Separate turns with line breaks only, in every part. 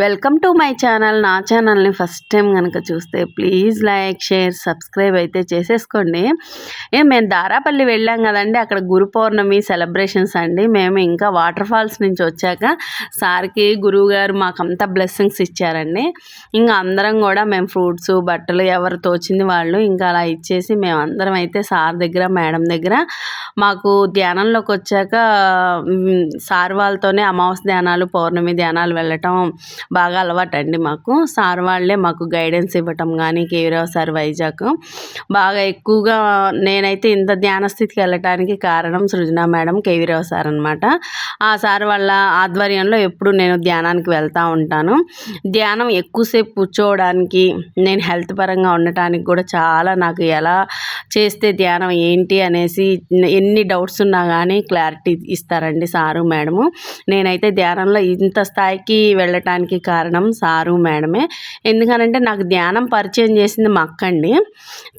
Welcome to my channel. నా ఛానల్ని first time కనుక చూస్తే ప్లీజ్ లైక్ షేర్ సబ్స్క్రైబ్ అయితే చేసేసుకోండి. ఏ మేము దారాపల్లి వెళ్ళాం కదండి. అక్కడ గురు పౌర్ణమి సెలబ్రేషన్స్ అండి. మేము ఇంకా వాటర్ ఫాల్స్ నుంచి వచ్చాక సార్కి గురువు గారు మాకంతా బ్లెస్సింగ్స్ ఇచ్చారండి. ఇంకా అందరం కూడా మేము ఫ్రూట్స్ బట్టలు ఎవరు తోచింది వాళ్ళు ఇంకా అలా ఇచ్చేసి మేము అందరం అయితే సార్ దగ్గర మేడం దగ్గర మాకు ధ్యానంలోకి వచ్చాక సార్ వాళ్ళతోనే అమావాస్య ధ్యానాలు పౌర్ణమి ధ్యానాలు వెళ్ళటం బాగా అలవాటు అండి మాకు. సార్ వాళ్ళే మాకు గైడెన్స్ ఇవ్వటం కానీ కేవీరావు సార్ వైజాగ్. బాగా ఎక్కువగా నేనైతే ఇంత ధ్యాన స్థితికి వెళ్ళటానికి కారణం సృజన మేడం కేవీరావు సార్ అనమాట ఆ సార్ వాళ్ళ ఆధ్వర్యంలో ఎప్పుడు నేను ధ్యానానికి వెళ్తూ ఉంటాను. ధ్యానం ఎక్కువసేపు కూర్చోవడానికి నేను హెల్త్ పరంగా ఉండటానికి కూడా చాలా నాకు ఎలా చేస్తే ధ్యానం ఏంటి అనేసి ఎన్ని డౌట్స్ ఉన్నా కానీ క్లారిటీ ఇస్తారండి సారు మేడము. నేనైతే ధ్యానంలో ఇంత స్థాయికి వెళ్ళటానికి కారణం సారు మేడమే. ఎందుకనంటే నాకు ధ్యానం పరిచయం చేసింది మా అక్క అండి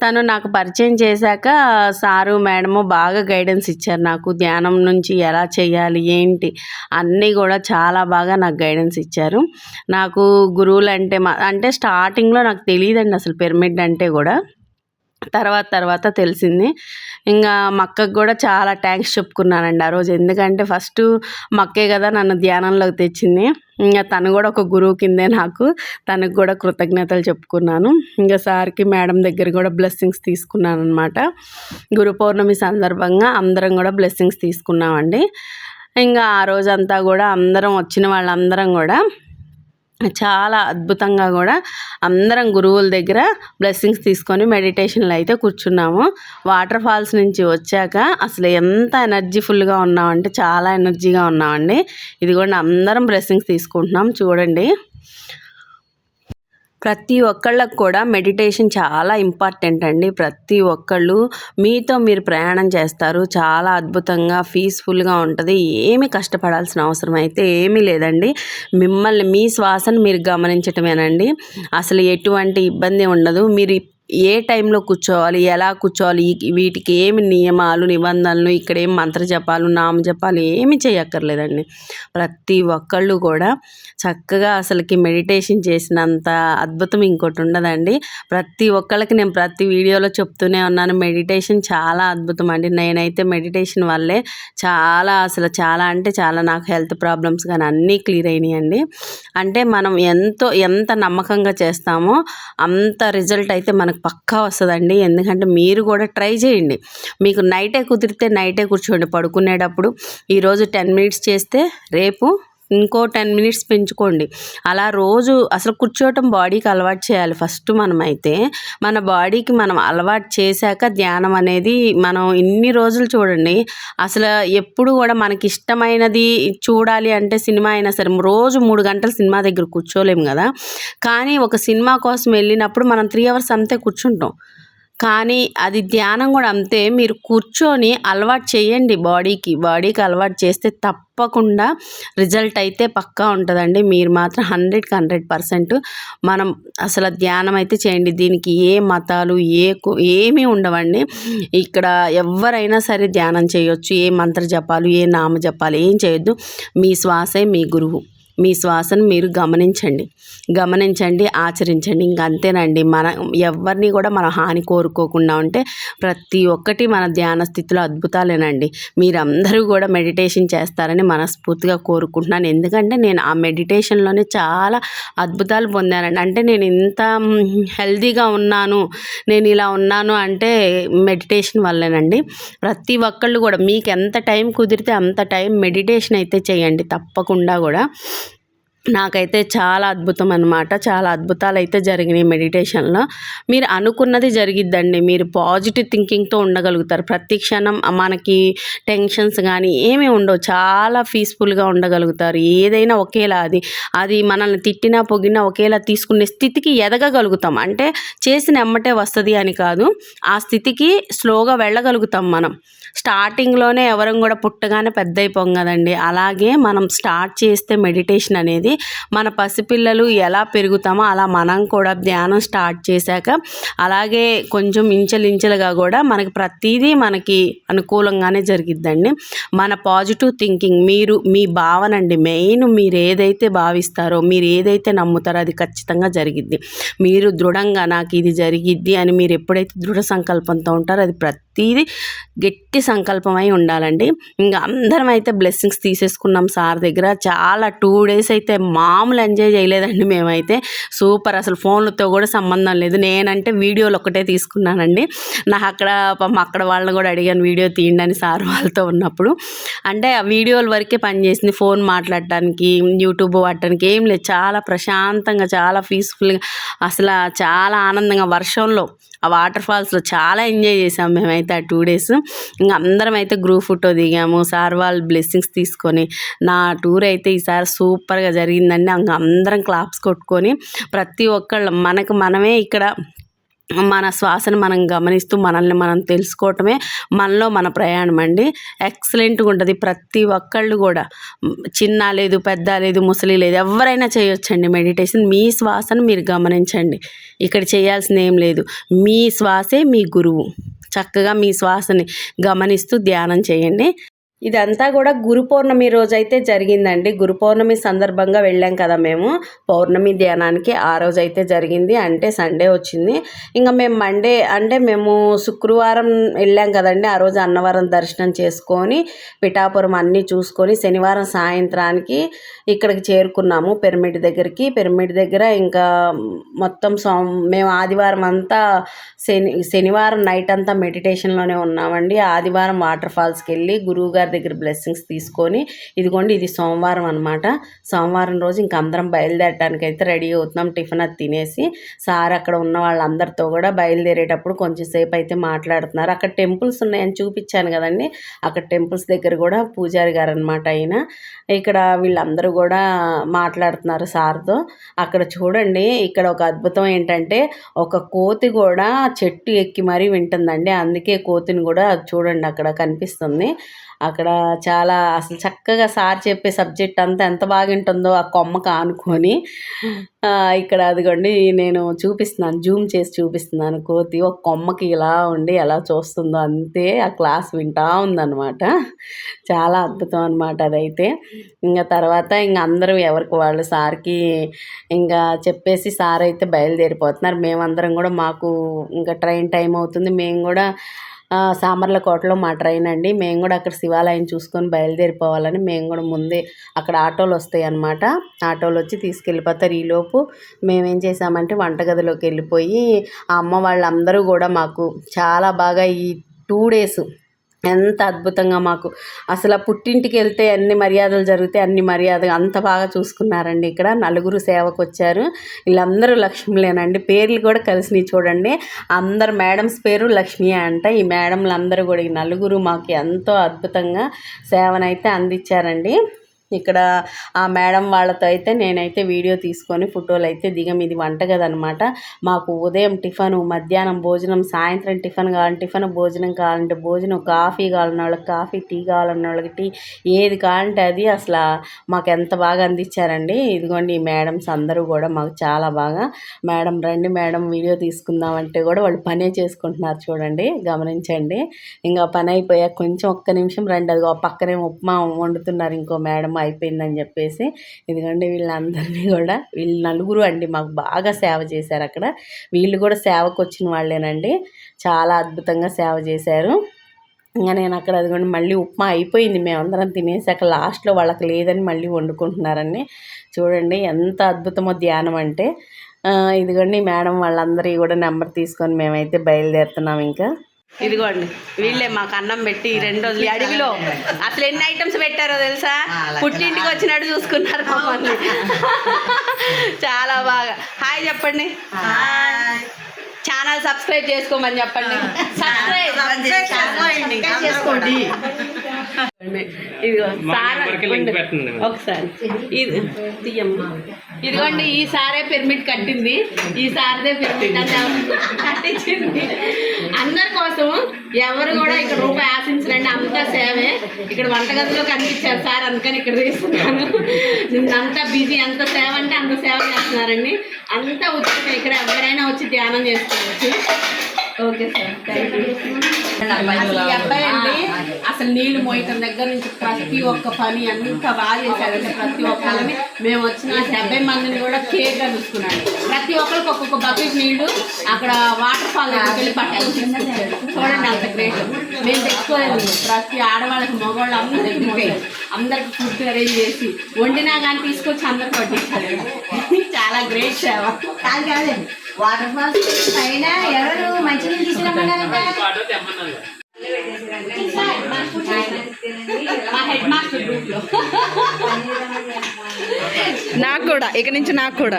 తను నాకు పరిచయం చేశాక సారు మేడము బాగా గైడెన్స్ ఇచ్చారు నాకు ధ్యానం నుంచి ఎలా చేయాలి ఏంటి అన్నీ కూడా చాలా బాగా నాకు గైడెన్స్ ఇచ్చారు. నాకు గురువులు అంటే మా అంటే స్టార్టింగ్లో నాకు తెలియదండి అసలు పిరమిడ్ అంటే కూడా. తర్వాత తర్వాత తెలిసింది. ఇంకా మక్కకు కూడా చాలా థ్యాంక్స్ చెప్పుకున్నానండి ఆ రోజు. ఎందుకంటే ఫస్ట్ మక్కే కదా నన్ను ధ్యానంలోకి తెచ్చింది. ఇంకా తను కూడా ఒక గురువు కిందే నాకు. తనకు కూడా కృతజ్ఞతలు చెప్పుకున్నాను. ఇంకా సార్కి మేడం దగ్గర కూడా బ్లెస్సింగ్స్ తీసుకున్నాను అనమాట గురు పౌర్ణమి సందర్భంగా అందరం కూడా బ్లెస్సింగ్స్ తీసుకున్నామండి. ఇంకా ఆ రోజంతా కూడా అందరం వచ్చిన వాళ్ళందరం కూడా చాలా అద్భుతంగా కూడా అందరం గురువుల దగ్గర బ్లెస్సింగ్స్ తీసుకొని మెడిటేషన్లో అయితే కూర్చున్నాము. వాటర్ ఫాల్స్ నుంచి వచ్చాక అసలు ఎంత ఎనర్జీఫుల్గా ఉన్నామంటే చాలా ఎనర్జీగా ఉన్నామండి. ఇది కూడా అందరం బ్లెస్సింగ్స్ తీసుకుంటున్నాం. చూడండి. ప్రతి ఒక్కళ్ళకు కూడా మెడిటేషన్ చాలా ఇంపార్టెంట్ అండి. ప్రతి ఒక్కళ్ళు మీతో మీరు ప్రయాణం చేస్తారు. చాలా అద్భుతంగా పీస్ఫుల్గా ఉంటుంది. ఏమి కష్టపడాల్సిన అవసరం అయితే ఏమీ లేదండి. మిమ్మల్ని మీ శ్వాసను మీరు గమనించటమేనండి. అసలు ఎటువంటి ఇబ్బంది ఉండదు. మీరు ఏ టైంలో కూర్చోవాలి ఎలా కూర్చోవాలి వీటికి ఏమి నియమాలు నిబంధనలు ఇక్కడ ఏం మంత్ర జపాలు నామ జపాలు ఏమి చేయక్కర్లేదండి. ప్రతి ఒక్కళ్ళు కూడా చక్కగా అసలుకి మెడిటేషన్ చేసినంత అద్భుతం ఇంకోటి ఉండదండి. ప్రతి ఒక్కళ్ళకి నేను ప్రతి వీడియోలో చెప్తూనే ఉన్నాను మెడిటేషన్ చాలా అద్భుతం అండి. నేనైతే మెడిటేషన్ వల్లే చాలా అసలు చాలా అంటే చాలా నాకు హెల్త్ ప్రాబ్లమ్స్ కానీ అన్నీ క్లియర్ అయినాయండి అంటే మనం ఎంతో ఎంత నమ్మకంగా చేస్తామో అంత రిజల్ట్ అయితే మనకు పక్కా వస్తుందండి. ఎందుకంటే మీరు కూడా ట్రై చేయండి. మీకు నైటే కుదిరితే నైటే కూర్చోండి పడుకునేటప్పుడు. ఈరోజు టెన్ మినిట్స్ చేస్తే రేపు ఇంకో టెన్ మినిట్స్ పెంచుకోండి. అలా రోజు అసలు కూర్చోవటం బాడీకి అలవాటు చేయాలి ఫస్ట్ మనమైతే. మన బాడీకి మనం అలవాటు చేశాక ధ్యానం అనేది మనం ఇన్ని రోజులు చూడండి. అసలు ఎప్పుడు కూడా మనకి ఇష్టమైనది చూడాలి అంటే సినిమా అయినా సరే రోజు మూడు గంటలు సినిమా దగ్గర కూర్చోలేము కదా. కానీ ఒక సినిమా కోసం వెళ్ళినప్పుడు మనం త్రీ అవర్స్ అంతే కూర్చుంటాం. కానీ అది ధ్యానం కూడా అంతే. మీరు కూర్చొని అలవాటు చేయండి బాడీకి. బాడీకి అలవాటు చేస్తే తప్పకుండా రిజల్ట్ అయితే పక్కా ఉంటుందండి. మీరు మాత్రం హండ్రెడ్కి హండ్రెడ్ పర్సెంట్ మనం అసలు ధ్యానం అయితే చేయండి. దీనికి ఏ మతాలు ఏ ఏమీ ఉండవండి. ఇక్కడ ఎవరైనా సరే ధ్యానం చేయొచ్చు. ఏ మంత్ర జపాలు ఏ నామ జపాలు ఏం చేయొద్దు. మీ శ్వాసే మీ గురువు. మీ శ్వాసను మీరు గమనించండి. గమనించండి ఆచరించండి. ఇంక అంతేనండి. మన ఎవరిని కూడా మన హాని కోరుకోకుండా ఉంటే ప్రతి ఒక్కటి మన ధ్యాన స్థితిలో అద్భుతాలేనండి. మీరందరూ కూడా మెడిటేషన్ చేస్తారని మనస్ఫూర్తిగా కోరుకుంటున్నాను. ఎందుకంటే నేను ఆ మెడిటేషన్లోనే చాలా అద్భుతాలు పొందానండి. అంటే నేను ఇంత హెల్దీగా ఉన్నాను నేను ఇలా ఉన్నాను అంటే మెడిటేషన్ వల్లేనండి. ప్రతి ఒక్కళ్ళు కూడా మీకు ఎంత టైం కుదిరితే అంత టైం మెడిటేషన్ అయితే చేయండి. తప్పకుండా కూడా. నాకైతే చాలా అద్భుతం అనమాట చాలా అద్భుతాలు అయితే జరిగినాయి మెడిటేషన్లో. మీరు అనుకున్నది జరిగిద్దండి. మీరు పాజిటివ్ థింకింగ్తో ఉండగలుగుతారు. ప్రతి క్షణం మనకి టెన్షన్స్ కానీ ఏమీ ఉండవు. చాలా పీస్ఫుల్గా ఉండగలుగుతారు. ఏదైనా ఒకేలా అది. అది మనల్ని తిట్టినా పొగినా ఒకేలా తీసుకునే స్థితికి ఎదగగలుగుతాం. అంటే చేసిన ఎమ్మటే వస్తుంది అని కాదు. ఆ స్థితికి స్లోగా వెళ్ళగలుగుతాం మనం. స్టార్టింగ్లోనే ఎవరం కూడా పుట్టగానే పెద్ద అయిపోం కదండి. అలాగే మనం స్టార్ట్ చేస్తే మెడిటేషన్ అనేది మన పసిపిల్లలు ఎలా పెరుగుతామో అలా మనం కూడా ధ్యానం స్టార్ట్ చేశాక అలాగే కొంచెం ఇంచలించలుగా కూడా మనకి ప్రతిదీ మనకి అనుకూలంగానే జరిగిద్దండి. మన పాజిటివ్ థింకింగ్ మీరు మీ భావన అండి. మెయిన్ మీరు ఏదైతే భావిస్తారో మీరు ఏదైతే నమ్ముతారో అది ఖచ్చితంగా జరిగిద్ది. మీరు దృఢంగా నాకు ఇది జరిగిద్ది అని మీరు ఎప్పుడైతే దృఢ సంకల్పంతో ఉంటారో అది ప్రతి ప్రతిదీ గట్టి సంకల్పమై ఉండాలండి. ఇంకా అందరం అయితే బ్లెస్సింగ్స్ తీసేసుకున్నాం సార్ దగ్గర. చాలా టూ డేస్ అయితే మామూలు ఎంజాయ్ చేయలేదండి మేమైతే. సూపర్ అసలు ఫోన్లతో కూడా సంబంధం లేదు. నేనంటే వీడియోలు ఒకటే తీసుకున్నానండి. నాకు అక్కడ పాపం అక్కడ వాళ్ళని కూడా అడిగాను వీడియో తీయండి సార్ వాళ్ళతో ఉన్నప్పుడు. అంటే ఆ వీడియోల వరకే పనిచేసింది ఫోన్ మాట్లాడటానికి యూట్యూబ్ వాడటానికి ఏం లేదు. చాలా ప్రశాంతంగా చాలా పీస్ఫుల్గా అసలు చాలా ఆనందంగా వర్షంలో ఆ వాటర్ ఫాల్స్లో చాలా ఎంజాయ్ చేసాం మేమైతే ఆ టూ డేస్. ఇంకా అందరం అయితే గ్రూప్ ఫోటో దిగాము సార్ వాళ్ళు బ్లెస్సింగ్స్ తీసుకొని నా టూర్ అయితే ఈసారి సూపర్గా జరిగిందండి. ఇంకా అందరం క్లాప్స్ కొట్టుకొని ప్రతి ఒక్కళ్ళు మనకు మనమే ఇక్కడ మన శ్వాసను మనం గమనిస్తూ మనల్ని మనం తెలుసుకోవటమే మనలో మన ప్రయాణం అండి. ఎక్సలెంట్గా ఉంటుంది. ప్రతి ఒక్కళ్ళు కూడా. చిన్న లేదు పెద్ద లేదు ముసలి లేదు ఎవరైనా చేయొచ్చండి మెడిటేషన్ మీ శ్వాసను మీరు గమనించండి. ఇక్కడ చేయాల్సింది ఏం లేదు. మీ శ్వాసే మీ గురువు. చక్కగా మీ శ్వాసని గమనిస్తూ ధ్యానం చేయండి. ఇదంతా కూడా గురు పౌర్ణమి రోజు అయితే జరిగిందండి. గురు పౌర్ణమి సందర్భంగా వెళ్ళాం కదా మేము. పౌర్ణమి ధ్యానానికి ఆ రోజు అయితే జరిగింది. అంటే సండే వచ్చింది. ఇంకా మేము మండే అంటే మేము శుక్రవారం వెళ్ళాం కదండి. ఆ రోజు అన్నవరం దర్శనం చేసుకొని పిఠాపురం అన్నీ చూసుకొని శనివారం సాయంత్రానికి ఇక్కడికి చేరుకున్నాము. పిరమిడ్ దగ్గరికి. పిరమిడ్ దగ్గర ఇంకా మొత్తం సోమ మేము ఆదివారం అంతా శని శనివారం నైట్ అంతా మెడిటేషన్లోనే ఉన్నామండి. ఆదివారం వాటర్ ఫాల్స్కి వెళ్ళి గురువు గారి దగ్గర బ్లెస్సింగ్స్ తీసుకొని ఇదిగోండి ఇది సోమవారం అనమాట సోమవారం రోజు ఇంక అందరం బయలుదేరడానికి అయితే రెడీ అవుతున్నాం. టిఫిన్ అది తినేసి సార్ అక్కడ ఉన్న వాళ్ళందరితో కూడా బయలుదేరేటప్పుడు కొంచెం సేపు అయితే మాట్లాడుతున్నారు. అక్కడ టెంపుల్స్ ఉన్నాయని చూపించాను కదండి. అక్కడ టెంపుల్స్ దగ్గర కూడా పూజారి గారు అనమాట ఆయన. ఇక్కడ వీళ్ళందరూ కూడా మాట్లాడుతున్నారు సార్తో. అక్కడ చూడండి ఇక్కడ ఒక అద్భుతం ఏంటంటే ఒక కోతి కూడా చెట్టు ఎక్కి మరీ వింటుందండి. అందుకే కోతిని కూడా చూడండి అక్కడ కనిపిస్తుంది. అక్కడ చాలా అసలు చక్కగా సార్ చెప్పే సబ్జెక్ట్ అంతా ఎంత బాగా ఉంటుందో ఆ కొమ్మకు ఆనుకొని ఇక్కడ అదిగోండి నేను చూపిస్తున్నాను జూమ్ చేసి చూపిస్తున్నాను కోతి ఒక కొమ్మకి ఇలా ఉండి ఎలా చూస్తుందో అంతే ఆ క్లాస్ వింటా ఉందన్నమాట. చాలా అద్భుతం అనమాట అదైతే. ఇంకా తర్వాత ఇంకా అందరూ ఎవరికి వాళ్ళు సార్కి ఇంకా చెప్పేసి సార్ అయితే బయలుదేరిపోతున్నారు. మేమందరం కూడా మాకు ఇంకా ట్రైన్ టైం అవుతుంది. మేము కూడా సామర్లకోటలో మా ట్రైన్ అండి. మేము కూడా అక్కడ శివాలయం చూసుకొని బయలుదేరిపోవాలని మేము కూడా ముందే అక్కడ ఆటోలు వస్తాయి అన్నమాట. ఆటోలు వచ్చి తీసుకెళ్ళిపోతారు ఈలోపు. మేమేం చేసామంటే వంటగదిలోకి వెళ్ళిపోయి ఆ అమ్మ వాళ్ళందరూ కూడా మాకు చాలా బాగా ఈ టూ డేస్ ఎంత అద్భుతంగా మాకు. అసలు పుట్టింటికి వెళ్తే అన్ని మర్యాదలు జరిగితే అన్ని మర్యాద అంత బాగా చూసుకున్నారండి ఇక్కడ. నలుగురు సేవకు వచ్చారు వీళ్ళందరూ లక్ష్మిలేనండి. పేర్లు కూడా కలిసినాయి చూడండి. అందరు మేడమ్స్ పేరు లక్ష్మి అంట. ఈ మేడంలు అందరూ కూడా ఈ నలుగురు మాకు ఎంతో అద్భుతంగా సేవనైతే అందించారండి. ఇక్కడ ఆ మేడం వాళ్ళతో అయితే నేనైతే వీడియో తీసుకొని ఫోటోలు అయితే దిగం. ఇది వంటగది అనమాట మాకు ఉదయం టిఫను మధ్యాహ్నం భోజనం సాయంత్రం టిఫిన్ కావాలంటే టిఫిన్ భోజనం కావాలంటే భోజనం కాఫీ కావాలన్న వాళ్ళకి కాఫీ టీ కావాలన్న వాళ్ళకి టీ ఏది కావాలంటే అది అసలు మాకు ఎంత బాగా అందించారండి. ఇదిగోండి ఈ మేడమ్స్ అందరూ కూడా మాకు చాలా బాగా మేడం రండి మేడం వీడియో తీసుకుందామంటే కూడా వాళ్ళు పనే చేసుకుంటున్నారు చూడండి గమనించండి. ఇంకా పని అయిపోయాక కొంచెం ఒక్క నిమిషం రండి. అది పక్కనే ఉప్మా వండుతున్నారు ఇంకో మేడం అయిపోయిందని చెప్పేసి ఇదిగోండి వీళ్ళందరినీ కూడా వీళ్ళు నలుగురు అండి మాకు బాగా సేవ చేశారు అక్కడ. వీళ్ళు కూడా సేవకు వచ్చిన వాళ్ళేనండి. చాలా అద్భుతంగా సేవ చేశారు. ఇంకా నేను అక్కడ అదిగోండి మళ్ళీ ఉప్మా అయిపోయింది. మేమందరం తినేసాక లాస్ట్లో వాళ్ళకి లేదని మళ్ళీ వండుకుంటున్నారని చూడండి ఎంత అద్భుతమో ధ్యానం అంటే. ఇదిగోండి మేడం వాళ్ళందరి కూడా నెంబర్ తీసుకొని మేమైతే బయలుదేరుతున్నాం ఇంకా. ఇదిగోండి వీళ్ళే మాకు అన్నం పెట్టి రెండు రోజులు అడవిలో అసలు ఎన్ని ఐటమ్స్ పెట్టారో తెలుసా? పుట్టింటికి వచ్చినట్టు చూసుకున్నారు మమ్మల్ని చాలా బాగా. హాయ్ చెప్పండి. ఛానల్ సబ్స్క్రైబ్ చేసుకోమని చెప్పండి. సబ్స్క్రైబ్ చేసుకోండి. ఇదిగో సార్. ఒకసారి. ఇది తీయమ్మా. ఇదిగోండి ఈ సారే పిరమిడ్ కట్టింది. ఈ సారదే పిరమిడ్ కట్టించింది? అందరి కోసం ఎవరు కూడా ఇక్కడ రూపాయి ఆశించరండి. అంతా సేవే. ఇక్కడ వంటగదిలో కనిపించారు సార్ అందుకని ఇక్కడ తీసుకున్నాను అంతా బిజీ ఎంత సేవ అంటే అంత సేవ చేస్తున్నారండి. అంతా ఉచితం ఇక్కడ ఎవరైనా వచ్చి ధ్యానం చేసుకోవచ్చు. Okay sir. అబ్బాయి అండి అసలు నీళ్ళు మోయటం దగ్గర నుంచి ప్రతి ఒక్క పని అంతా బాగా ప్రతి ఒక్కరిని మేము వచ్చిన డెబ్బై మందిని కూడా కేర్గా చూసుకున్నాడు. ప్రతి ఒక్కరికి ఒక్కొక్క బకెట్ నీళ్ళు అక్కడ వాటర్ ఫాల్ వెళ్ళి తీసుకొచ్చాడు. చూడండి అంత గ్రేట్. మేము తెచ్చుకోలేదు. ప్రతి ఆడవాళ్ళకి మగవాళ్ళు అందరికి అందరికి ఫుడ్ అరేంజ్ చేసి వండినా కానీ తీసుకొచ్చి అందరికి వడ్డించాడు చాలా గ్రేట్ సేవ.
కాదు కాదండి వాటర్ ఫాల్స్ పైన ఎవరు మంచినీళ్ళు తీసుకురమ్మన్నారంట?
నాకు కూడా ఇక నుంచి నాకు కూడా.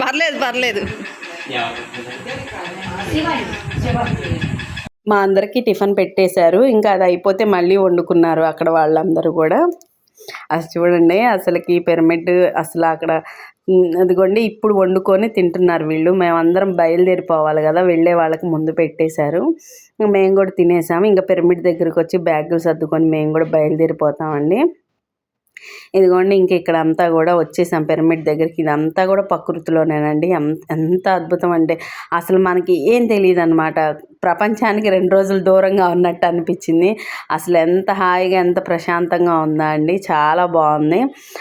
పర్లేదు పర్లేదు.
మా అందరికీ టిఫిన్ పెట్టేశారు. ఇంకా అది అయిపోతే మళ్ళీ వండుకున్నారు అక్కడ వాళ్ళందరూ కూడా. అసలు చూడండి అసలుకి పిరమిడ్ అసలు అక్కడ అదిగోండి ఇప్పుడు వండుకొని తింటున్నారు వీళ్ళు. మేమందరం బయలుదేరిపోవాలి కదా వెళ్ళే వాళ్ళకి ముందు పెట్టేశారు. మేము కూడా తినేసాము. ఇంకా పిరమిడ్ దగ్గరికి వచ్చి బ్యాగులు సర్దుకొని మేము కూడా బయలుదేరిపోతామండి. ఇదిగోండి ఇంక ఇక్కడ అంతా కూడా వచ్చేసాం పిరమిడ్ దగ్గరికి. ఇదంతా కూడా ప్రకృతిలోనేనండి. ఎంత అద్భుతం అంటే అసలు మనకి ఏం తెలియదు అనమాట ప్రపంచానికి రెండు రోజులు దూరంగా ఉన్నట్టు అనిపించింది. అసలు ఎంత హాయిగా ఎంత ప్రశాంతంగా ఉందా అండి. చాలా బాగుంది.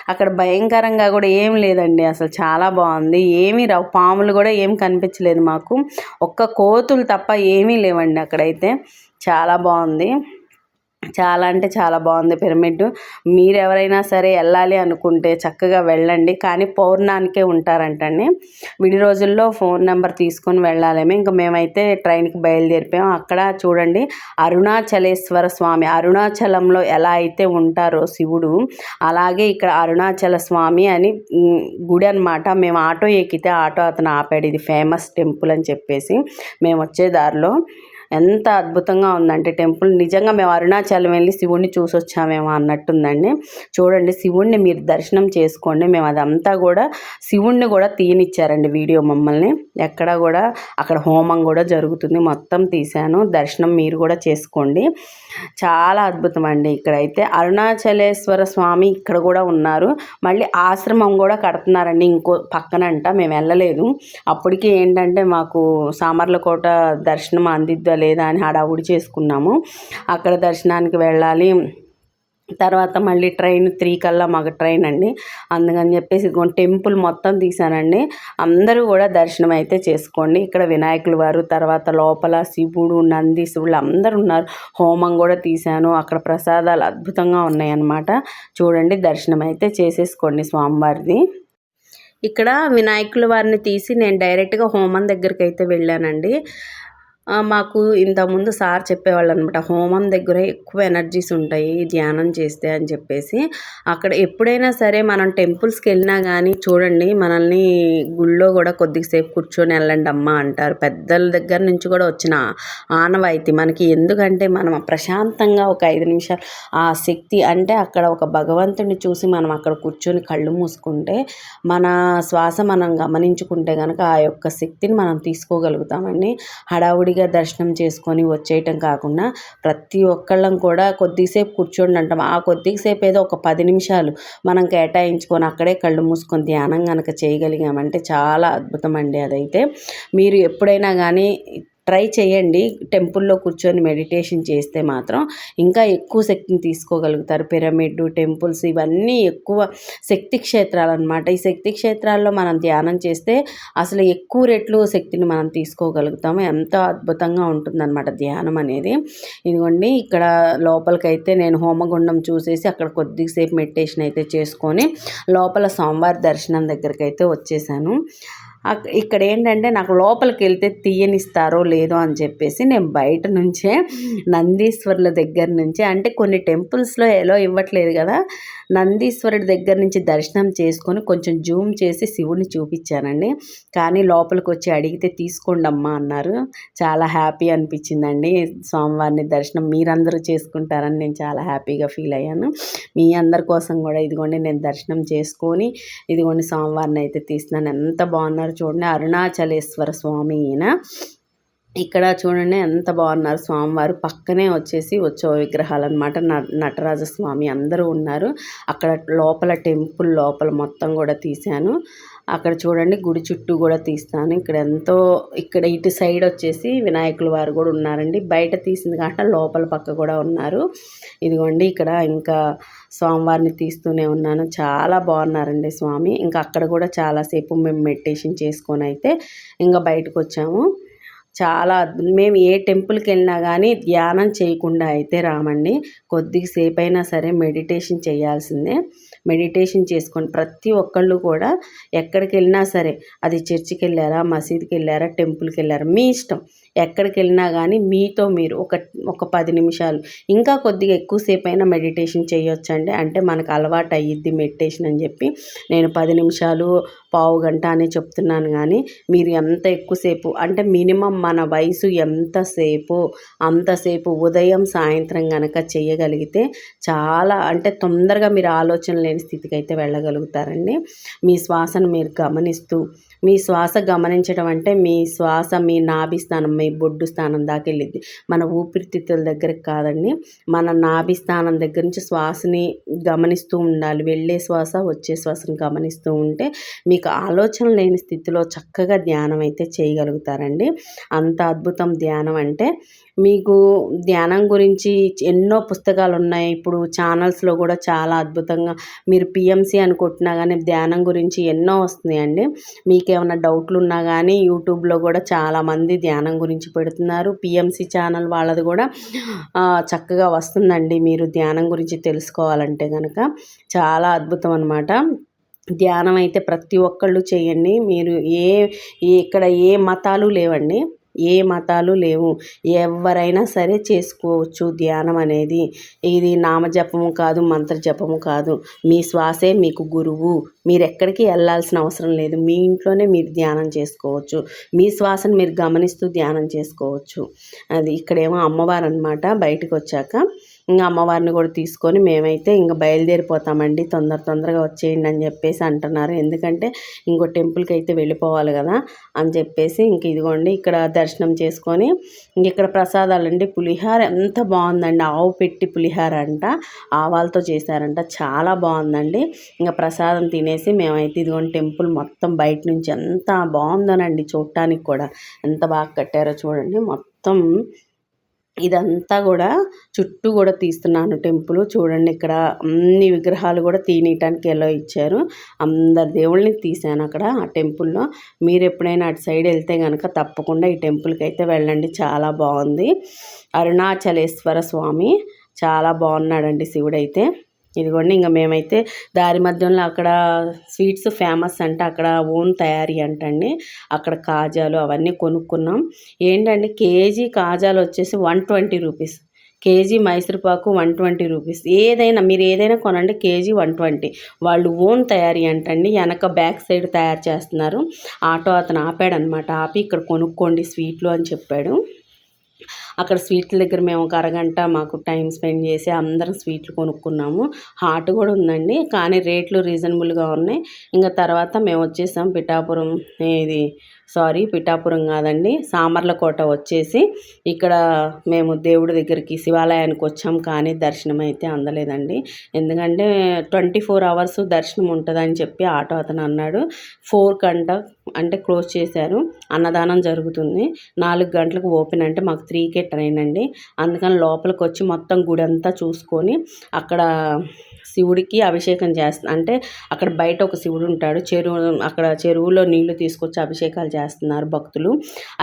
అక్కడ భయంకరంగా కూడా ఏం లేదండి. అసలు చాలా బాగుంది. ఏమీ రావు. పాములు కూడా ఏం కనిపించలేదు మాకు. ఒక్క కోతులు తప్ప ఏమీ లేవండి అక్కడైతే. చాలా బాగుంది. చాలా అంటే చాలా బాగుంది పిరమిడ్. మీరు ఎవరైనా సరే వెళ్ళాలి అనుకుంటే చక్కగా వెళ్ళండి. కానీ పౌర్ణానికే ఉంటారంటండి. విడి రోజుల్లో ఫోన్ నెంబర్ తీసుకొని వెళ్ళాలేమో. ఇంకా మేమైతే ట్రైన్కి బయలుదేరిపోయాం. అక్కడ చూడండి అరుణాచలేశ్వర స్వామి. అరుణాచలంలో ఎలా అయితే ఉంటారో శివుడు అలాగే ఇక్కడ అరుణాచల స్వామి అని గుడి అనమాట మేము ఆటో ఎక్కితే ఆటో అతను ఆపాడు. ఇది ఫేమస్ టెంపుల్ అని చెప్పేసి. మేము వచ్చే దారిలో ఎంత అద్భుతంగా ఉందంటే టెంపుల్. నిజంగా మేము అరుణాచలం వెళ్ళి శివుణ్ణి చూసి వచ్చామేమో అన్నట్టుందండి. చూడండి శివుణ్ణి మీరు దర్శనం చేసుకోండి. మేము అదంతా కూడా శివుణ్ణి కూడా తీయనిచ్చారండి వీడియో మమ్మల్ని. ఎక్కడ కూడా అక్కడ హోమం కూడా జరుగుతుంది. మొత్తం తీశాను. దర్శనం మీరు కూడా చేసుకోండి. చాలా అద్భుతం అండి ఇక్కడైతే. అరుణాచలేశ్వర స్వామి ఇక్కడ కూడా ఉన్నారు. మళ్ళీ ఆశ్రమం కూడా కడుతున్నారండి. ఇంకో పక్కనంట. మేము వెళ్ళలేదు. అప్పటికి ఏంటంటే మాకు సామర్లకోట దర్శనం అందిద్దా లేదా అని హడావుడి చేసుకున్నాము. అక్కడ దర్శనానికి వెళ్ళాలి. తర్వాత మళ్ళీ ట్రైన్ త్రీ కల్లా మాకు ట్రైన్ అండి. అందుకని చెప్పేసి టెంపుల్ మొత్తం తీసానండి అందరూ కూడా దర్శనం అయితే చేసుకోండి. ఇక్కడ వినాయకుల వారు తర్వాత లోపల శివుడు నంది శివుడు అందరూ ఉన్నారు. హోమం కూడా తీశాను. అక్కడ ప్రసాదాలు అద్భుతంగా ఉన్నాయన్నమాట. చూడండి దర్శనం అయితే చేసేసుకోండి స్వామివారిది. ఇక్కడ వినాయకుల వారిని తీసి నేను డైరెక్ట్గా హోమం దగ్గరికి అయితే వెళ్ళానండి. మాకు ఇంతకుముందు సార్ చెప్పేవాళ్ళు అనమాట హోమం దగ్గర ఎక్కువ ఎనర్జీస్ ఉంటాయి ధ్యానం చేస్తే అని చెప్పేసి. అక్కడ ఎప్పుడైనా సరే మనం టెంపుల్స్కి వెళ్ళినా కానీ చూడండి మనల్ని గుళ్ళో కూడా కొద్దిసేపు కూర్చొని వెళ్ళండి అమ్మ అంటారు. పెద్దల దగ్గర నుంచి కూడా వచ్చిన ఆనవాయితీ. మనకి ఎందుకంటే మనం ప్రశాంతంగా ఒక ఐదు నిమిషాలు ఆ శక్తి అంటే అక్కడ ఒక భగవంతుడిని చూసి మనం అక్కడ కూర్చొని కళ్ళు మూసుకుంటే మన శ్వాస మనం గమనించుకుంటే కనుక ఆ యొక్క శక్తిని మనం తీసుకోగలుగుతామండి. హడావుడి విడివిడిగా దర్శనం చేసుకొని వచ్చేయటం కాకుండా ప్రతి ఒక్కళ్ళం కూడా కొద్దిసేపు కూర్చోండి అంటాం. ఆ కొద్దిసేపు ఏదో ఒక పది నిమిషాలు మనం కేటాయించుకొని అక్కడే కళ్ళు మూసుకొని ధ్యానం కనుక చేయగలిగామంటే చాలా అద్భుతం అండి అదైతే. మీరు ఎప్పుడైనా కానీ ట్రై చేయండి. టెంపుల్లో కూర్చొని మెడిటేషన్ చేస్తే మాత్రం ఇంకా ఎక్కువ శక్తిని తీసుకోగలుగుతారు. పిరమిడ్ టెంపుల్స్ ఇవన్నీ ఎక్కువ శక్తి క్షేత్రాలు అనమాట ఈ శక్తి క్షేత్రాల్లో మనం ధ్యానం చేస్తే అసలు ఎక్కువ రెట్లు శక్తిని మనం తీసుకోగలుగుతాము. ఎంతో అద్భుతంగా ఉంటుందన్నమాట ధ్యానం అనేది. ఇదిగోండి ఇక్కడ లోపలికైతే నేను హోమగుండం చూసేసి అక్కడ కొద్దిసేపు మెడిటేషన్ అయితే చేసుకొని లోపల సోమవారి దర్శనం దగ్గరికి అయితే వచ్చేసాను. ఇక్కడ ఏంటంటే నాకు లోపలికి వెళ్తే తీయనిస్తారో లేదో అని చెప్పేసి నేను బయట నుంచే నందీశ్వరుల దగ్గర నుంచే అంటే కొన్ని టెంపుల్స్లో ఎలా ఇవ్వట్లేదు కదా నందీశ్వరుడి దగ్గర నుంచి దర్శనం చేసుకొని కొంచెం జూమ్ చేసి శివుని చూపించానండి. కానీ లోపలికి వచ్చి అడిగితే తీసుకోండి అమ్మా అన్నారు. చాలా హ్యాపీ అనిపించిందండి. స్వామివారిని దర్శనం మీరందరూ చేసుకుంటారని నేను చాలా హ్యాపీగా ఫీల్ అయ్యాను. మీ అందరి కోసం కూడా ఇదిగోండి నేను దర్శనం చేసుకొని ఇదిగోండి స్వామివారిని అయితే తీస్తున్నాను. ఎంత బాగున్నారు చూడండి. అరుణాచలేశ్వర స్వామి ఈయన. ఇక్కడ చూడండి ఎంత బాగున్నారు స్వామివారు. పక్కనే వచ్చేసి వచ్చో విగ్రహాలు అనమాట నటరాజ స్వామి అందరూ ఉన్నారు. అక్కడ లోపల టెంపుల్ లోపల మొత్తం కూడా తీశాను. అక్కడ చూడండి గుడి చుట్టూ కూడా తీస్తాను. ఇక్కడ ఎంతో ఇక్కడ ఇటు సైడ్ వచ్చేసి వినాయకుల వారు కూడా ఉన్నారండి. బయట తీసింది కాక లోపల పక్క కూడా ఉన్నారు. ఇదిగోండి ఇక్కడ ఇంకా స్వామివారిని తీస్తూనే ఉన్నాను. చాలా బాగున్నారండి స్వామి. ఇంకా అక్కడ కూడా చాలాసేపు మేము మెడిటేషన్ చేసుకొని అయితే ఇంకా బయటకు వచ్చాము. చాలా మేము ఏ టెంపుల్కి వెళ్ళినా కానీ ధ్యానం చేయకుండా అయితే రామండి. కొద్దిసేపు అయినా సరే మెడిటేషన్ చేయాల్సిందే. మెడిటేషన్ చేసుకొని ప్రతి ఒక్కళ్ళు కూడా ఎక్కడికి వెళ్ళినా సరే అది చర్చికి వెళ్ళారా మసీద్కి వెళ్ళారా టెంపుల్కి వెళ్ళారా మీ ఇష్టం. ఎక్కడికి వెళ్ళినా కానీ మీతో మీరు ఒక ఒక పది నిమిషాలు ఇంకా కొద్దిగా ఎక్కువసేపు అయినా మెడిటేషన్ చేయొచ్చండి. అంటే మనకు అలవాటు అయ్యిద్ది మెడిటేషన్ అని చెప్పి. నేను పది నిమిషాలు పావు గంట అని చెప్తున్నాను కానీ మీరు ఎంత ఎక్కువసేపు అంటే మినిమం మన వయసు ఎంతసేపు అంతసేపు ఉదయం సాయంత్రం కనుక చేయగలిగితే చాలా అంటే తొందరగా మీరు ఆలోచన లేని స్థితికి అయితే వెళ్ళగలుగుతారండి. మీ శ్వాసను మీరు గమనిస్తూ మీ శ్వాస గమనించడం అంటే మీ శ్వాస మీ నాభిస్థానం స్థానం బొడ్డు స్థానం దాకా వెళ్ళిద్ది. మన ఊపిరితిత్తుల దగ్గరికి కాదండి మన నాభి స్థానం దగ్గర నుంచి శ్వాసని గమనిస్తూ ఉండాలి. వెళ్ళే శ్వాస వచ్చే శ్వాసను గమనిస్తూ ఉంటే మీకు ఆలోచన లేని స్థితిలో చక్కగా ధ్యానం అయితే చేయగలుగుతారండి. అంత అద్భుతం ధ్యానం అంటే మీకు ధ్యానం గురించి ఎన్నో పుస్తకాలు ఉన్నాయి ఇప్పుడు ఛానల్స్లో కూడా చాలా అద్భుతంగా మీరు పిఎంసి అని కొట్టినా కానీ ధ్యానం గురించి ఎన్నో వస్తున్నాయండి. మీకు ఏమైనా డౌట్లు ఉన్నా కానీ యూట్యూబ్లో కూడా చాలామంది ధ్యానం గురించి పెడుతున్నారు. పిఎంసి ఛానల్ వాళ్ళది కూడా చక్కగా వస్తుందండి మీరు ధ్యానం గురించి తెలుసుకోవాలంటే కనుక చాలా అద్భుతం అనమాట ధ్యానం అయితే ప్రతి ఒక్కళ్ళు చేయండి. మీరు ఏ ఏ- ఇక్కడ ఏ మతాలు లేవండి. ఏ మతాలు లేవు. ఎవరైనా సరే చేసుకోవచ్చు ధ్యానం అనేది. ఇది నామజపము కాదు మంత్ర జపము కాదు. మీ శ్వాసే మీకు గురువు. మీరు ఎక్కడికి వెళ్ళాల్సిన అవసరం లేదు. మీ ఇంట్లోనే మీరు ధ్యానం చేసుకోవచ్చు. మీ శ్వాసను మీరు గమనిస్తూ ధ్యానం చేసుకోవచ్చు. అది ఇక్కడేమో అమ్మవారు అనమాట బయటకు వచ్చాక ఇంకా అమ్మవారిని కూడా తీసుకొని మేమైతే ఇంకా బయలుదేరిపోతామండి. తొందర తొందరగా వచ్చేయండి అని చెప్పేసి అంటున్నారు. ఎందుకంటే ఇంకో టెంపుల్కి అయితే వెళ్ళిపోవాలి కదా అని చెప్పేసి ఇంక ఇదిగోండి ఇక్కడ దర్శనం చేసుకొని ఇక్కడ ప్రసాదాలు అండి పులిహార ఎంత బాగుందండి. ఆవు పెట్టి పులిహార అంట ఆవాలతో చేశారంట. చాలా బాగుందండి. ఇంకా ప్రసాదం తినేసి మేమైతే ఇదిగోండి టెంపుల్ మొత్తం బయట నుంచి ఎంత బాగుందోనండి చూడటానికి కూడా. ఎంత బాగా కట్టారో చూడండి. మొత్తం ఇదంతా కూడా చుట్టూ కూడా తీస్తున్నాను టెంపుల్. చూడండి ఇక్కడ అన్ని విగ్రహాలు కూడా తీయటానికి ఎలా ఇచ్చారు. అందరు దేవుళ్ళని తీశాను అక్కడ ఆ టెంపుల్లో. మీరు ఎప్పుడైనా అటు సైడ్ వెళ్తే కనుక తప్పకుండా ఈ టెంపుల్కి అయితే వెళ్ళండి. చాలా బాగుంది. అరుణాచలేశ్వర స్వామి చాలా బాగున్నాడండి శివుడైతే. ఇదిగోండి ఇంకా మేమైతే దారి మధ్యలో అక్కడ స్వీట్స్ ఫేమస్ అంట అక్కడ ఓన్ తయారీ అంటండి. అక్కడ కాజాలు అవన్నీ కొనుక్కున్నాం. ఏంటంటే కేజీ కాజాలు వచ్చేసి one twenty rupees. KG Mysorepak one twenty rupees. ఏదైనా మీరు ఏదైనా కొనండి కేజీ వన్ ట్వంటీ. వాళ్ళు ఓన్ తయారీ అంటండి వెనక బ్యాక్ సైడ్ తయారు చేస్తున్నారు. ఆటో అతను ఆపాడనమాట. ఆపి ఇక్కడ కొనుక్కోండి స్వీట్లు అని చెప్పాడు. అక్కడ స్వీట్ల దగ్గర మేము ఒక అరగంట మాకు టైం స్పెండ్ చేసి అందరం స్వీట్లు కొనుక్కున్నాము. హాట్ కూడా ఉందండి కానీ రేట్లు రీజనబుల్గా ఉన్నాయి. ఇంకా తర్వాత మేము వచ్చేసాం పిఠాపురం ఇది సారీ పిఠాపురం కాదండి. సామర్లకోట వచ్చేసి ఇక్కడ మేము దేవుడి దగ్గరికి శివాలయానికి వచ్చాం కానీ దర్శనం అయితే అందలేదండి. ఎందుకంటే ట్వంటీ ఫోర్ అవర్స్ దర్శనం ఉంటుందని చెప్పి ఆటో అతను అన్నాడు. ఫోర్ గంట అంటే క్లోజ్ చేశారు. అన్నదానం జరుగుతుంది. నాలుగు గంటలకు ఓపెన్ అంటే మాకు త్రీకే ట్రైన్ అండి. అందుకని లోపలికి వచ్చి మొత్తం గుడి అంతా చూసుకొని అక్కడ శివుడికి అభిషేకం చేస్తా అంటే అక్కడ బయట ఒక శివుడు ఉంటాడు. చెరువు అక్కడ చెరువులో నీళ్ళు తీసుకొచ్చి అభిషేకాలు చేస్తున్నారు భక్తులు.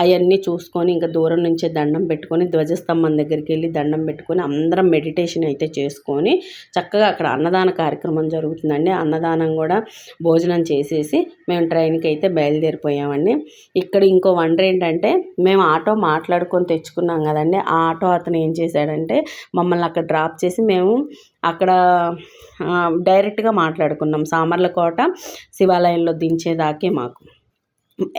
అవన్నీ చూసుకొని ఇంకా దూరం నుంచే దండం పెట్టుకొని ధ్వజస్తంభం దగ్గరికి వెళ్ళి దండం పెట్టుకొని అందరం మెడిటేషన్ అయితే చేసుకొని చక్కగా అక్కడ అన్నదాన కార్యక్రమం జరుగుతుందండి. అన్నదానం కూడా భోజనం చేసేసి మేము ట్రైన్కి అయితే బయలుదేరిపోయామండి. ఇక్కడ ఇంకో వండర్ ఏంటంటే మేము ఆటో మాట్లాడుకొని తెచ్చుకున్నాం కదండి. ఆ ఆటో అతను ఏం చేశాడంటే మమ్మల్ని అక్కడ డ్రాప్ చేసి మేము అక్కడ డైరెక్ట్గా మాట్లాడుకున్నాం. సామర్లకోట శివాలయంలో దించేదాకే మాకు.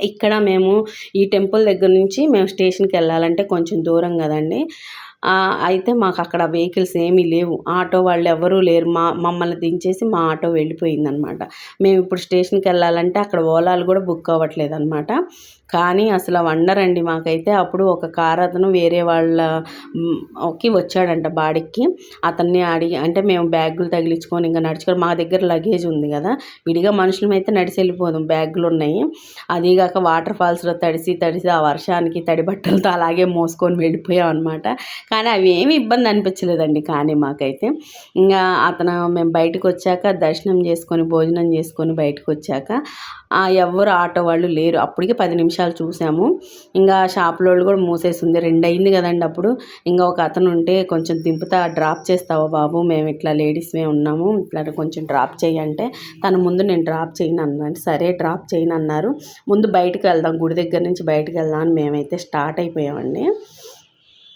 ఇక్కడ మేము ఈ టెంపుల్ దగ్గర నుంచి మేము స్టేషన్కి వెళ్ళాలంటే కొంచెం దూరం కదండి. అయితే మాకు అక్కడ వెహికల్స్ ఏమీ లేవు. ఆటో వాళ్ళు ఎవరూ లేరు. మా మమ్మల్ని దించేసి మా ఆటో వెళ్ళిపోయిందనమాట. మేము ఇప్పుడు స్టేషన్కి వెళ్ళాలంటే అక్కడ ఓలాలు కూడా బుక్ అవ్వట్లేదు అనమాట కానీ అసలు వండర్ అండి మాకైతే అప్పుడు ఒక కార్ అతను వేరే వాళ్ళ వచ్చాడంట బాడికి. అతన్ని అడిగి అంటే మేము బ్యాగులు తగిలించుకొని ఇంకా నడుచుకొని మా దగ్గర లగేజ్ ఉంది కదా. విడిగా మనుషులం అయితే నడిచి వెళ్ళిపోదాం బ్యాగులు ఉన్నాయి. అదీగాక వాటర్ ఫాల్స్లో తడిసి తడిసి ఆ వర్షానికి తడి బట్టలతో అలాగే మోసుకొని వెళ్ళిపోయాం అనమాట కానీ అవి ఏమి ఇబ్బంది అనిపించలేదండి. కానీ మాకైతే ఇంకా అతను మేము బయటకు వచ్చాక దర్శనం చేసుకొని భోజనం చేసుకొని బయటకు వచ్చాక ఎవరు ఎవ్వరు ఆటో వాళ్ళు లేరు. అప్పటికి పది నిమిషాలు చూసాము. ఇంకా షాపులో కూడా మూసేసింది. రెండు అయింది కదండి అప్పుడు. ఇంకా ఒక అతను ఉంటే కొంచెం దింపుతా డ్రాప్ చేస్తావా బాబు? మేము ఇట్లా లేడీస్మే ఉన్నాము. ఇట్లా కొంచెం డ్రాప్ చేయంటే తన ముందు నేను డ్రాప్ చేయను అన్నాను సరే డ్రాప్ చేయను అన్నారు ముందు బయటకు వెళ్దాం. గుడి దగ్గర నుంచి బయటకు వెళ్దాం అని మేమైతే స్టార్ట్ అయిపోయామండి.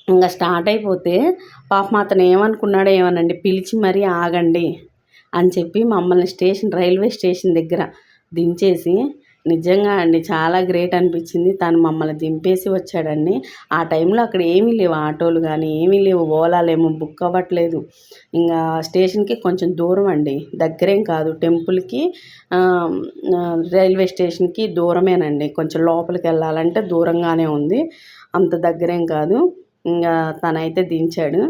ఇంకా స్టార్ట్ అయిపోతే పాపం అతను ఏమనుకున్నాడో ఏమోనండి పిలిచి మరీ ఆగండి అని చెప్పి మమ్మల్ని స్టేషన్ రైల్వే స్టేషన్ దగ్గర దించేసి నిజంగా అండి చాలా గ్రేట్ అనిపించింది. తను మమ్మల్ని దింపేసి వచ్చాడండి. ఆ టైంలో అక్కడ ఏమీ లేవు ఆటోలు కానీ ఏమీ లేవు ఓలాలేమో బుక్ అవ్వట్లేదు. ఇంకా స్టేషన్కి కొంచెం దూరం అండి దగ్గరేం కాదు. టెంపుల్కి రైల్వే స్టేషన్కి దూరమేనండి. కొంచెం లోపలికి వెళ్ళాలంటే దూరంగానే ఉంది. అంత దగ్గరేం కాదు. ఇంకా తనైతే దించాడు.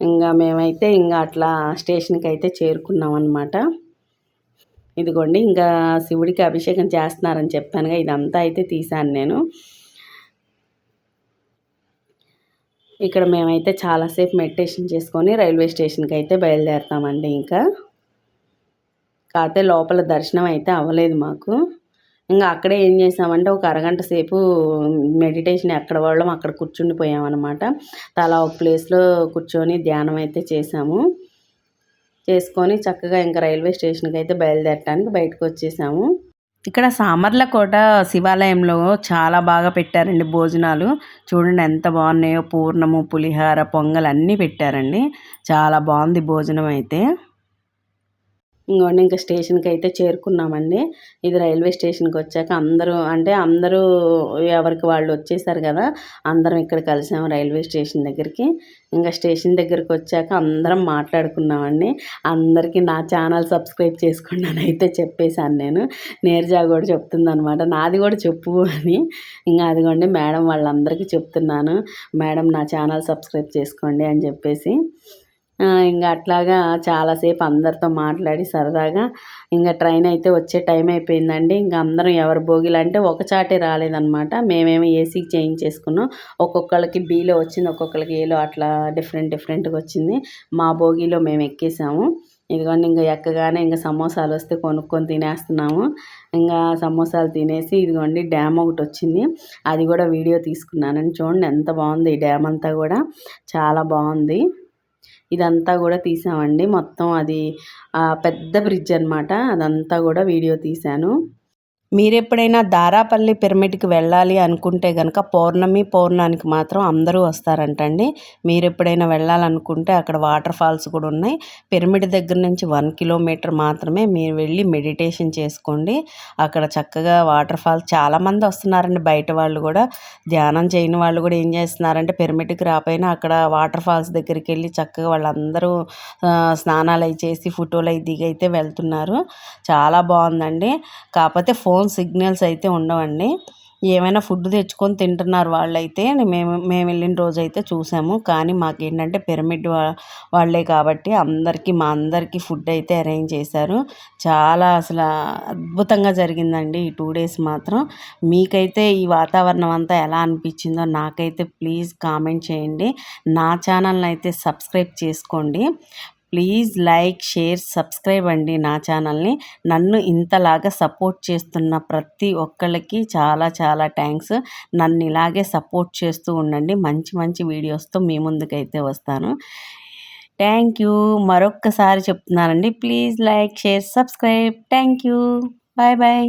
ఇంకా మేమైతే ఇంకా అట్లా స్టేషన్కి అయితే చేరుకున్నాం అనమాట ఇదిగోండి ఇంకా శివుడికి అభిషేకం చేస్తున్నారని చెప్పానుగా ఇదంతా అయితే తీశాను నేను. ఇక్కడ మేమైతే చాలాసేపు మెడిటేషన్ చేసుకొని రైల్వే స్టేషన్కి అయితే బయలుదేరుతామండి ఇంకా. కాకపోతే లోపల దర్శనం అయితే అవ్వలేదు మాకు. ఇంకా అక్కడే ఏం చేసామంటే ఒక అరగంట సేపు మెడిటేషన్ ఎక్కడ వాళ్ళం అక్కడ కూర్చుండిపోయామన్నమాట తలా ఒక ప్లేస్లో కూర్చొని ధ్యానం అయితే చేసాము. చేసుకొని చక్కగా ఇంకా రైల్వే స్టేషన్కి అయితే బయలుదేరటానికి బయటకు వచ్చేసాము. ఇక్కడ సామర్లకోట శివాలయంలో చాలా బాగా పెట్టారండి భోజనాలు. చూడండి ఎంత బాగున్నాయో. పూర్ణము పులిహార పొంగల్ అన్నీ పెట్టారండి. చాలా బాగుంది భోజనం అయితే. ఇంకోండి ఇంకా స్టేషన్కి అయితే చేరుకున్నామండి. ఇది రైల్వే స్టేషన్కి వచ్చాక అందరూ అంటే అందరూ ఎవరికి వాళ్ళు వచ్చేసారు కదా అందరం ఇక్కడ కలిసాము రైల్వే స్టేషన్ దగ్గరికి. ఇంకా స్టేషన్ దగ్గరికి వచ్చాక అందరం మాట్లాడుకున్నామండి. అందరికీ నా ఛానల్ సబ్స్క్రైబ్ చేసుకోండి అని అయితే చెప్పేశాను నేను. నేర్జా కూడా చెప్తుందనమాట నాది కూడా చెప్పు అని. ఇంకా అదిగోండి మేడం వాళ్ళందరికీ చెప్తున్నాను మేడం నా ఛానల్ సబ్స్క్రైబ్ చేసుకోండి అని చెప్పేసి. ఇంకా అట్లాగా చాలాసేపు అందరితో మాట్లాడి సరదాగా ఇంకా ట్రైన్ అయితే వచ్చే టైం అయిపోయిందండి. ఇంకా అందరం ఎవరి భోగిలు అంటే ఒక చాటే రాలేదన్నమాట. మేమేమో ఏసీకి చేంజ్ చేసుకున్నాం ఒక్కొక్కళ్ళకి బీలో వచ్చింది ఒక్కొక్కరికి ఏలో అట్లా డిఫరెంట్ డిఫరెంట్గా వచ్చింది. మా భోగిలో మేము ఎక్కేసాము. ఇదిగోండి ఇంకా ఎక్కగానే ఇంకా సమోసాలు వస్తే కొనుక్కొని తినేస్తున్నాము. ఇంకా సమోసాలు తినేసి ఇదిగోండి డ్యామ్ ఒకటి వచ్చింది. అది కూడా వీడియో తీసుకున్నానని చూడండి ఎంత బాగుంది ఈ డ్యామ్ అంతా కూడా. చాలా బాగుంది. ఇదంతా కూడా తీసామండి. మొత్తం అది పెద్ద బ్రిడ్జ్ అనమాట అదంతా కూడా వీడియో తీశాను. మీరు ఎప్పుడైనా దారాపల్లి పిరమిడ్కి వెళ్ళాలి అనుకుంటే కనుక పౌర్ణమి పౌర్ణానికి మాత్రం అందరూ వస్తారంటండి. మీరు ఎప్పుడైనా వెళ్ళాలనుకుంటే అక్కడ వాటర్ ఫాల్స్ కూడా ఉన్నాయి. పిరమిడ్ దగ్గర నుంచి వన్ కిలోమీటర్ మాత్రమే మీరు వెళ్ళి మెడిటేషన్ చేసుకోండి. అక్కడ చక్కగా వాటర్ ఫాల్స్ చాలామంది వస్తున్నారండి. బయట వాళ్ళు కూడా ధ్యానం చేయని వాళ్ళు కూడా ఏం చేస్తున్నారంటే పిరమిడ్కి రాపోయినా అక్కడ వాటర్ ఫాల్స్ దగ్గరికి వెళ్ళి చక్కగా వాళ్ళందరూ స్నానాలు అవి చేసి ఫోటోలు అవి దిగి అయితే వెళ్తున్నారు. చాలా బాగుందండి. కాకపోతే ఫోన్ ఫోన్ సిగ్నల్స్ అయితే ఉండవండి. ఏమైనా ఫుడ్ తెచ్చుకొని తింటున్నారు వాళ్ళైతే మేము మేము వెళ్ళిన రోజు అయితే చూసాము. కానీ మాకేంటంటే పిరమిడ్ వా వాళ్ళే కాబట్టి అందరికీ మా అందరికీ ఫుడ్ అయితే అరేంజ్ చేశారు. చాలా అసలు అద్భుతంగా జరిగిందండి ఈ టూ డేస్ మాత్రం. మీకైతే ఈ వాతావరణం అంతా ఎలా అనిపించిందో నాకైతే ప్లీజ్ కామెంట్ చేయండి. నా ఛానల్ని అయితే సబ్స్క్రైబ్ చేసుకోండి. ప్లీజ్ లైక్ షేర్ సబ్స్క్రైబ్ అండి నా ఛానల్ని. నన్ను ఇంతలాగా సపోర్ట్ చేస్తున్న ప్రతి ఒక్కళ్ళకి చాలా చాలా థ్యాంక్స్. నన్ను ఇలాగే సపోర్ట్ చేస్తూ ఉండండి. మంచి మంచి వీడియోస్తో మీ ముందుకైతే వస్తాను. Thank you. మరొక్కసారి చెప్తున్నానండి. Please like share subscribe. Thank you. Bye bye.